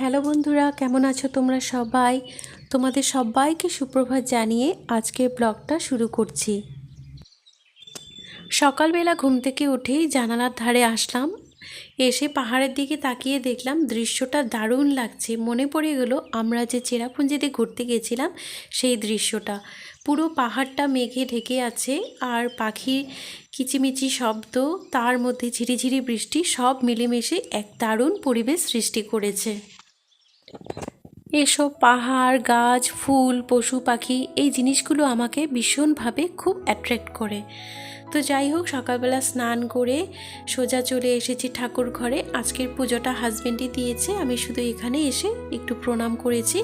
Hello বন্ধুরা, কেমন আছো তোমরা সবাই? তোমাদের সবাইকে সুপ্রভাত জানিয়ে আজকের ব্লগটা শুরু করছি। সকালবেলা ঘুম থেকে উঠেই জানালার ধারে আসলাম। এসে পাহাড়ের দিকে তাকিয়ে দেখলাম দৃশ্যটা দারুণ লাগছে। মনে পড়ে গেল আমরা যে চেরাপুঞ্জিতে ঘুরতে গেছিলাম সেই দৃশ্যটা। পুরো পাহাড়টা মেঘে ঢেকে আছে আর পাখির কিচিমিচি শব্দ, তার মধ্যে ঝিরিঝিরি বৃষ্টি সব মিলেমিশে এক দারুণ পরিবেশ সৃষ্টি করেছে। এসব পাহাড় গাছ ফুল পশু পাখি এই জিনিসগুলো আমাকে ভীষণভাবে খুব অ্যাট্রাক্ট করে। তো যাই হোক, সকালবেলা স্নান করে সোজা চলে এসেছি ঠাকুর ঘরে। আজকের পুজোটা হাজবেন্ডই দিয়েছে, আমি শুধু এখানে এসে একটু প্রণাম করেছি।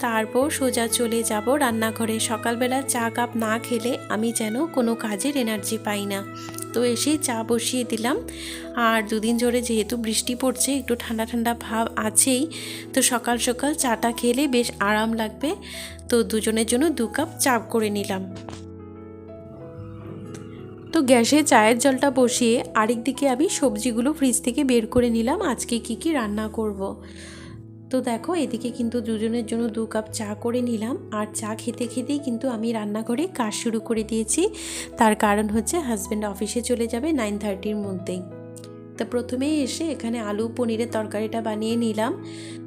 তারপর সোজা চলে যাব রান্নাঘরে। সকালবেলা চা কাপ না খেলে আমি যেন কোনো কাজের এনার্জি পাই না। তো এসেই চা বসিয়ে দিলাম। আর দুদিন ধরে যেহেতু বৃষ্টি পড়ছে, একটু ঠান্ডা ঠান্ডা ভাব আছেই, তো সকাল সকাল চাটা খেলে বেশ আরাম লাগবে। তো দুজনের জন্য দু কাপ চা করে নিলাম। তো গ্যাসে চায়ের জলটা বসিয়ে আরেক দিকে আমি সবজিগুলো ফ্রিজ থেকে বের করে নিলাম। আজকে কি কি রান্না করব। তো দেখো, এদিকে কিন্তু দুজনের জন্য দু কাপ চা করে নিলাম। আর চা খেতে খেতেই কিন্তু আমি রান্নাঘরে কাজ শুরু করে দিয়েছি। তার কারণ হচ্ছে হাজব্যান্ড অফিসে চলে যাবে নাইন থার্টির মধ্যেই তো প্রথমেই এসে এখানে আলু পনিরের তরকারিটা বানিয়ে নিলাম।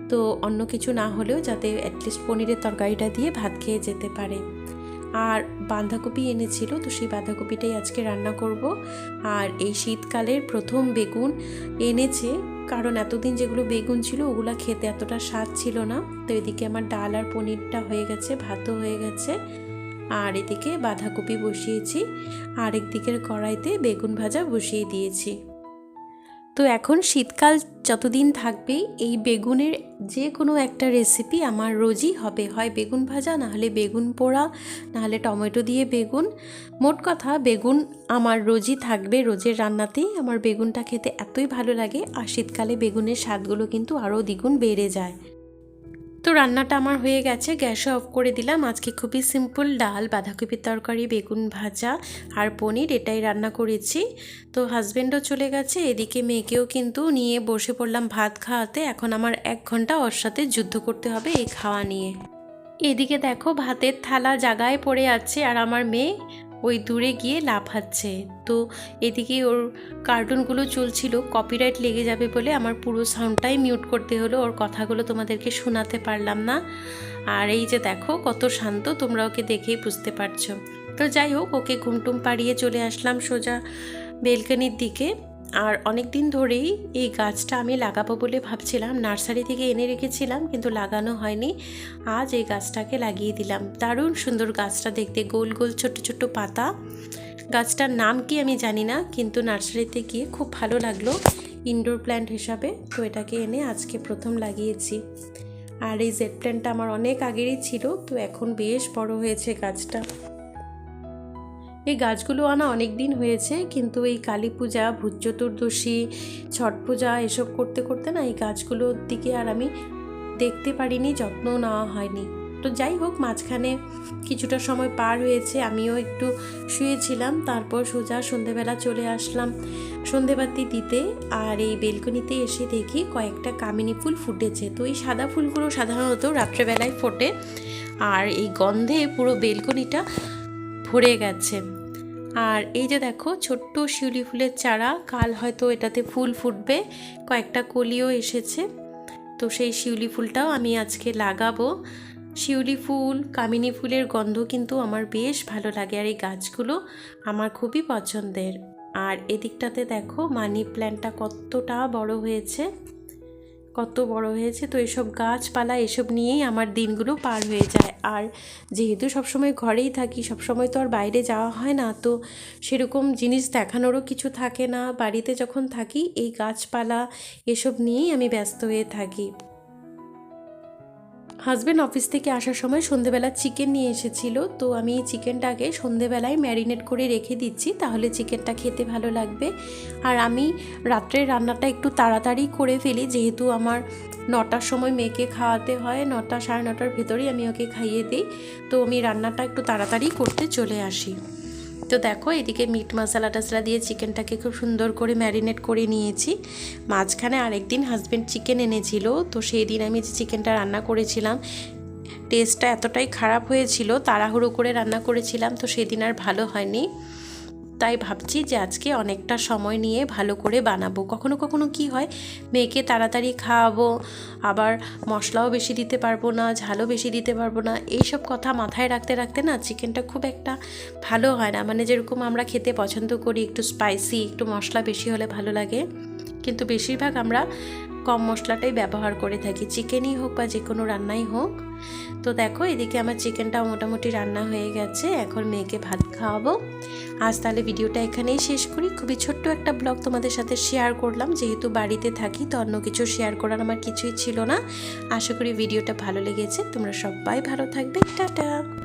তো অন্য কিছু না হলেও যাতে অ্যাটলিস্ট পনিরের তরকারিটা দিয়ে ভাত খেয়ে যেতে পারে। আর বাঁধাকপি এনেছিল, তো সেই বাঁধাকপিটাই আজকে রান্না করব। আর এই শীতকালের প্রথম বেগুন এনেছে, কারণ এতদিন যেগুলো বেগুন ছিল ওগুলো খেতে এতটা স্বাদ ছিল না। তো এদিকে আমার ডাল আর পনিরটা হয়ে গেছে, ভাতও হয়ে গেছে। আর এদিকে বাঁধাকপি বসিয়েছি আর একদিকের কড়াইতে বেগুন ভাজা বসিয়ে দিয়েছি। তো এখন শীতকাল যতদিন থাকবে, এই বেগুনের যে কোনো একটা রেসিপি আমার রোজই হবে। হয় বেগুন ভাজা নাহলে বেগুন পোড়া নাহলে টমেটো দিয়ে বেগুন। মোট কথা, বেগুন আমার রোজই থাকবে রোজের রান্নাতেই। আমার বেগুনটা খেতে এতই ভালো লাগে, আর শীতকালে বেগুনের স্বাদগুলো কিন্তু আরও দ্বিগুণ বেড়ে যায়। তো রান্নাটা আমার হয়ে গেছে। গ্যাসে অফ করে দিলাম। আজকে খুবই সিম্পল ডাল, বাঁধাকপির তরকারি, বেগুন ভাজা আর পনির, এটাই রান্না করেছি। তো হাজব্যান্ডও চলে গেছে, এদিকে মেয়েকেও কিন্তু নিয়ে বসে পড়লাম ভাত খাওয়াতে। এখন আমার এক ঘণ্টা ওর সাথে যুদ্ধ করতে হবে এই খাওয়া নিয়ে। এদিকে দেখো ভাতের থালা জাগায় পড়ে আছে আর আমার মেয়ে ওই দূরে গিয়ে লাফাচ্ছে। তো এদিকে ওর কার্টুনগুলো চলছিল কপিরাইট লেগে যাবে বলে আমার পুরো সাউন্ডটাই মিউট করতে হলো, ওর কথাগুলো তোমাদেরকে শোনাতে পারলাম না। আর এই যে দেখো, কত শান্ত তোমরা ওকে দেখেই বুঝতে পারছ। তো যাই হোক, ওকে ঘুমটুম পাড়িয়ে চলে আসলাম সোজা বেলকানির দিকে। আর অনেক দিন ধরেই এই গাছটা আমি লাগাবো বলে ভাবছিলাম। নার্সারি থেকে এনে রেখেছিলাম কিন্তু লাগানো হয়নি। আজ এই গাছটাকে লাগিয়ে দিলাম। দারুণ সুন্দর গাছটা দেখতে। গোল গোল ছোট ছোট পাতা। গাছটার নাম কি আমি জানি না, কিন্তু নার্সারিতে গিয়ে খুব ভালো লাগল ইনডোর প্ল্যান্ট হিসাবে। তো এটাকে এনে আজকে প্রথম লাগিয়েছি। আর এই জেড প্ল্যান্টটা আমার অনেক আগেরই ছিল। তো এখন বেশ বড় হয়েছে গাছটা। এই গাছগুলো আনা অনেক দিন হয়েছে, কিন্তু এই কালী পূজা, ভূত চতুর্দশী, ছট পূজা এসব করতে করতে না এই গাছগুলোর দিকে আর আমি দেখতে পারিনি, যত্ন নেওয়া হয়নি। তো যাই হোক, মাঝখানে কিছুটা সময় পার হয়েছে, আমিও একটু শুয়েছিলাম, তারপর সোজা সন্ধেবেলা চলে আসলাম সন্ধেবাতি দিতে, আর এই বেলকনিতে এসে দেখি কয়েকটা কামিনী ফুল ফুটেছে। তো এই সাদা ফুলগুলো সাধারণত রাত্রেবেলায় ফোটে, আর এই গন্ধে পুরো বেলকনিটা ভরে গেছে। আর এই যে দেখো, ছোট্ট শিউলি ফুলের চারা, কাল হয়তো এটাতে ফুল ফুটবে, কয়েকটা কলিও এসেছে। তো সেই শিউলি ফুলটাও আমি আজকে লাগাবো। শিউলি ফুল, কামিনী ফুলের গন্ধ কিন্তু আমার বেশ ভালো লাগে, আর এই গাছগুলো আমার খুবই পছন্দের। আর এদিকটাতে দেখো, মানি প্ল্যান্টটা কতটা বড় হয়েছে। কত বড় হয়েছে, তো এসব গাছপালা এসব নিয়েই আমার দিনগুলো পার হয়ে যায়। আর যেহেতু সবসময় ঘরেই থাকি, সবসময় তো আর বাইরে যাওয়া হয় না, তো সেরকম জিনিস দেখানোরও কিছু থাকে না। বাড়িতে যখন থাকি, এই গাছপালা এসব নিয়েই আমি ব্যস্ত হয়ে থাকি। হাজব্যান্ড অফিস থেকে আসার সময় সন্ধেবেলা চিকেন নিয়ে এসেছিল, তো আমি এই চিকেনটাকে সন্ধেবেলায় ম্যারিনেট করে রেখে দিচ্ছি, তাহলে চিকেনটা খেতে ভালো লাগবে। আর আমি রাত্রের রান্নাটা একটু তাড়াতাড়ি করে ফেলি, যেহেতু আমার নটার সময় মেয়েকে খাওয়াতে হয়, নটা সাড়ে নটার ভেতরেই আমি ওকে খাইয়ে দিই। তো আমি রান্নাটা একটু তাড়াতাড়ি করতে চলে আসি। তো দেখো, এদিকে মিট মশলা টশলা দিয়ে চিকেনটাকে খুব সুন্দর করে ম্যারিনেট করে নিয়েছি। মাঝখানে আরেকদিন হাজব্যান্ড চিকেন এনেছিল, তো সেই দিন আমি যে চিকেনটা রান্না করেছিলাম টেস্টটা এতটাই খারাপ হয়েছিল, তাড়াহুড়ো করে রান্না করেছিলাম, তো সেদিন আর ভালো হয়নি। তাই ভাবছি যে আজকে অনেকটা সময় নিয়ে ভালো করে বানাবো। কখনো কখনো কি হয়, মেয়েকে তাড়াতাড়ি খাওয়াবো, আবার মশলাও বেশি দিতে পারব না, ঝালও বেশি দিতে পারব না, এইসব কথা মাথায় রাখতে রাখতে না চিকেনটা খুব একটা ভালো হয় না। মানে যেরকম আমরা খেতে পছন্দ করি, একটু স্পাইসি একটু মশলা বেশি হলে ভালো লাগে। কিন্তু বেশিরভাগ আমরা কম মশলাটাই ব্যবহার করে থাকি। চিকেনই হোক বা যে কোনো রান্নাই হোক। তো দেখো, এদিকে আমার চিকেনটাও মোটামুটি রান্না হয়ে গেছে। এখন মেয়েকে ভাত খাওয়াবো। আজ তাহলে ভিডিওটা এখানেই শেষ করি। খুবই ছোট্ট একটা ব্লগ তোমাদের সাথে শেয়ার করলাম। যেহেতু বাড়িতে থাকি, তো অন্য কিছু শেয়ার করার আমার কিছুই ছিল না। আশা করি ভিডিওটা ভালো লেগেছে। তোমরা সবাই ভালো থাকবে। টাটা!